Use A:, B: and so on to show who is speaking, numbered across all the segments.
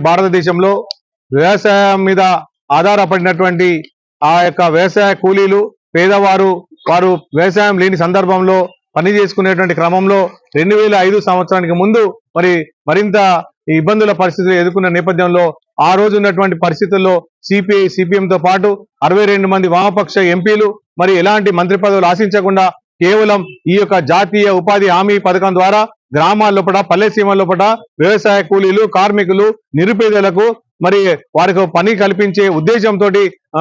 A: భారతదేశంలో వ్యవసాయం మీద ఆధారపడినటువంటి ఆ యొక్క వ్యవసాయ కూలీలు పేదవారు వారు వ్యవసాయం లేని సందర్భంలో పని చేసుకునేటువంటి క్రమంలో రెండు వేల ఐదు సంవత్సరానికి ముందు మరి మరింత ఇబ్బందుల పరిస్థితులు ఎదుర్కొన్న నేపథ్యంలో ఆ రోజు ఉన్నటువంటి పరిస్థితుల్లో సిపిఐ సిపిఎం తో పాటు అరవై రెండు మంది వామపక్ష ఎంపీలు మరి ఎలాంటి మంత్రి పదవులు ఆశించకుండా కేవలం ఈ యొక్క జాతీయ ఉపాధి హామీ పథకం ద్వారా గ్రామాల లోపల పల్లె లోపల వ్యవసాయ కూలీలు కార్మికులు నిరుపేదలకు మరి వారికి పని కల్పించే ఉద్దేశంతో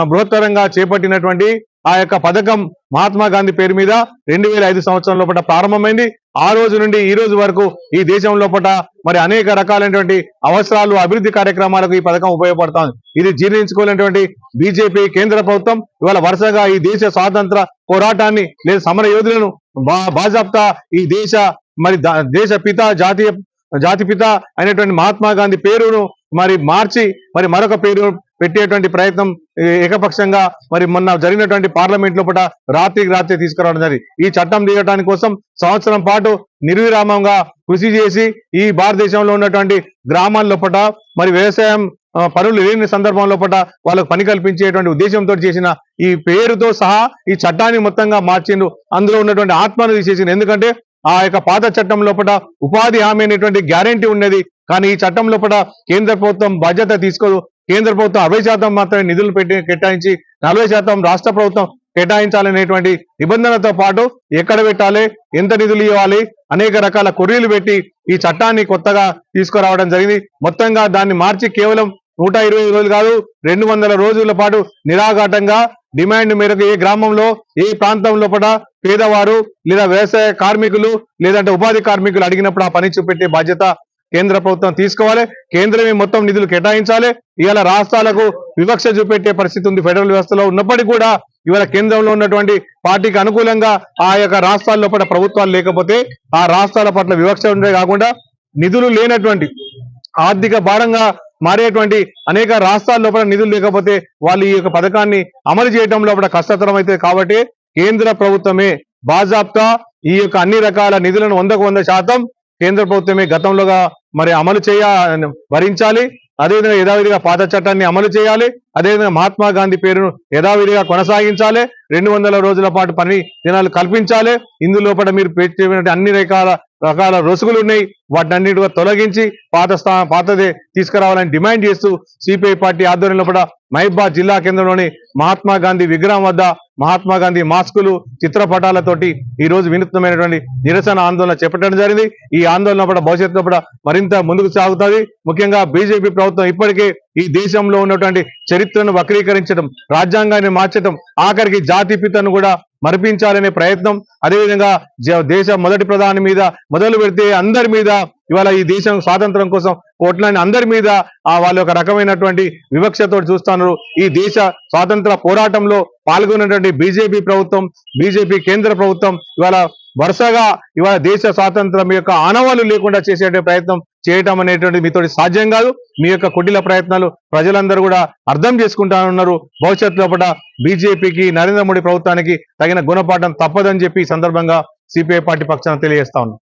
A: బృహత్తరంగా చేపట్టినటువంటి ఆ యొక్క పథకం మహాత్మా గాంధీ పేరు మీద రెండు వేల ఐదు సంవత్సరం లోపల ప్రారంభమైంది. ఆ రోజు నుండి ఈ రోజు వరకు ఈ దేశం లోపల మరి అనేక రకాలైనటువంటి అవసరాలు అభివృద్ధి కార్యక్రమాలకు ఈ పథకం ఉపయోగపడుతుంది. ఇది జీర్ణించుకోలేనటువంటి బీజేపీ కేంద్ర ప్రభుత్వం ఇవాళ వరుసగా ఈ దేశ స్వాతంత్ర పోరాటాన్ని లేదా సమర యోధులను బా- బాజాప్తా ఈ దేశ మరి దా- దేశ పిత జాతీయ జాతి పిత అయినటువంటి మహాత్మా గాంధీ పేరును మరి మార్చి మరి మరొక పేరు పెట్టేటువంటి ప్రయత్నం ఏకపక్షంగా మరి మొన్న జరిగినటువంటి పార్లమెంట్ లోపల రాత్రికి రాత్రి తీసుకురావడం జరిగింది. ఈ చట్టం తీయడానికి కోసం సంవత్సరం పాటు నిర్విరామంగా కృషి చేసి ఈ భారతదేశంలో ఉన్నటువంటి గ్రామాల లోపల మరి వ్యవసాయం పనులు లేని సందర్భం లోపల వాళ్ళకు పని కల్పించేటువంటి ఉద్దేశంతో చేసిన ఈ పేరుతో సహా ఈ చట్టాన్ని మొత్తంగా మార్చిండు అందులో ఉన్నటువంటి ఆత్మను తీసేసింది ఎందుకంటే ఆ యొక్క పాత చట్టం లోపల ఉపాధి హామీ అనేటువంటి గ్యారంటీ ఉన్నది. కానీ ఈ చట్టం లోపల కేంద్ర ప్రభుత్వం బాధ్యత తీసుకోదు. కేంద్ర ప్రభుత్వం అరవై శాతం మాత్రమే నిధులు పెట్టి కేటాయించి నలభై శాతం రాష్ట్ర ప్రభుత్వం కేటాయించాలనేటువంటి నిబంధనతో పాటు ఎక్కడ పెట్టాలి ఎంత నిధులు ఇవ్వాలి అనేక రకాల కొర్రీలు పెట్టి ఈ చట్టాన్ని కొత్తగా తీసుకురావడం జరిగింది. మొత్తంగా దాన్ని మార్చి కేవలం నూట ఇరవై రోజులు కాదు రెండు వందల రోజుల పాటు నిరాఘాటంగా డిమాండ్ మేరకు ఏ గ్రామంలో ఏ ప్రాంతం లోపల పేదవారు లేదా వ్యవసాయ కార్మికులు లేదంటే ఉపాధి కార్మికులు అడిగినప్పుడు ఆ పని చూపెట్టే బాధ్యత కేంద్ర ప్రభుత్వం తీసుకోవాలి. కేంద్రమే మొత్తం నిధులు కేటాయించాలి. ఇవాళ రాష్ట్రాలకు వివక్ష చూపెట్టే పరిస్థితి ఉంది. ఫెడరల్ వ్యవస్థలో ఉన్నప్పటికీ కూడా ఇవాళ కేంద్రంలో ఉన్నటువంటి పార్టీకి అనుకూలంగా ఆ యొక్క రాష్ట్రాల లోపల ప్రభుత్వాలు లేకపోతే ఆ రాష్ట్రాల పట్ల వివక్ష ఉండే కాకుండా నిధులు లేనటువంటి ఆర్థిక భారంగా మారేటువంటి అనేక రాష్ట్రాల లోపల నిధులు లేకపోతే వాళ్ళు ఈ యొక్క పథకాన్ని అమలు చేయడం లోపల కష్టతరం అయితే కాబట్టి కేంద్ర ప్రభుత్వమే బాజాబ్తా ఈ యొక్క అన్ని రకాల నిధులను వందకు వంద శాతం కేంద్ర ప్రభుత్వమే గతంలోగా మరి అమలు చేయ భరించాలి అదేవిధంగా యథావిధిగా పాత చట్టాన్ని అమలు చేయాలి. అదేవిధంగా మహాత్మా గాంధీ పేరును యథావిధిగా కొనసాగించాలి. రెండు వందల రోజుల పాటు పని దినాలు కల్పించాలి. ఇందులోపల మీరు పెట్టినటువంటి అన్ని రకాల రకాల రొసుగులు ఉన్నాయి వాటిని తొలగించి పాత స్థా పాతదే తీసుకురావాలని డిమాండ్ చేస్తూ సిపిఐ పార్టీ ఆధ్వర్యంలో కూడా మహిబాద్ జిల్లా కేంద్రంలోని మహాత్మా గాంధీ విగ్రహం వద్ద మహాత్మా గాంధీ మాస్కులు చిత్రపటాలతోటి ఈ రోజు వినూత్నమైనటువంటి నిరసన ఆందోళన చేపట్టడం జరిగింది. ఈ ఆందోళన కూడా భవిష్యత్తులో కూడా మరింత ముందుకు సాగుతుంది. ముఖ్యంగా బీజేపీ ప్రభుత్వం ఇప్పటికే ఈ దేశంలో ఉన్నటువంటి చరిత్రను వక్రీకరించడం రాజ్యాంగాన్ని మార్చడం ఆఖరికి జాతిపితను కూడా మరిపించాలనే ప్రయత్నం. అదేవిధంగా జ- దేశ మొదటి ప్రధాని మీద మొదలు పెడితే అందరి మీద ఇవాళ ఈ దేశం స్వాతంత్రం కోసం కోట్లాని అందరి మీద ఆ వాళ్ళ ఒక రకమైనటువంటి వివక్షతో చూస్తున్నారు. ఈ దేశ స్వాతంత్ర పోరాటంలో పాల్గొన్నటువంటి బీజేపీ ప్రభుత్వం బీజేపీ కేంద్ర ప్రభుత్వం ఇవాళ వరుసగా ఇవాళ దేశ స్వాతంత్రం యొక్క ఆనవాలు లేకుండా చేసే ప్రయత్నం చేయటం అనేటువంటి మీతోటి సాధ్యం కాదు. మీ యొక్క కుటిల ప్రయత్నాలు ప్రజలందరూ కూడా అర్థం చేసుకుంటా ఉన్నారు లోపల బీజేపీకి నరేంద్ర మోడీ ప్రభుత్వానికి తగిన గుణపాఠం తప్పదని చెప్పి ఈ సందర్భంగా సిపిఐ పార్టీ పక్షాన తెలియజేస్తా ఉన్నాం.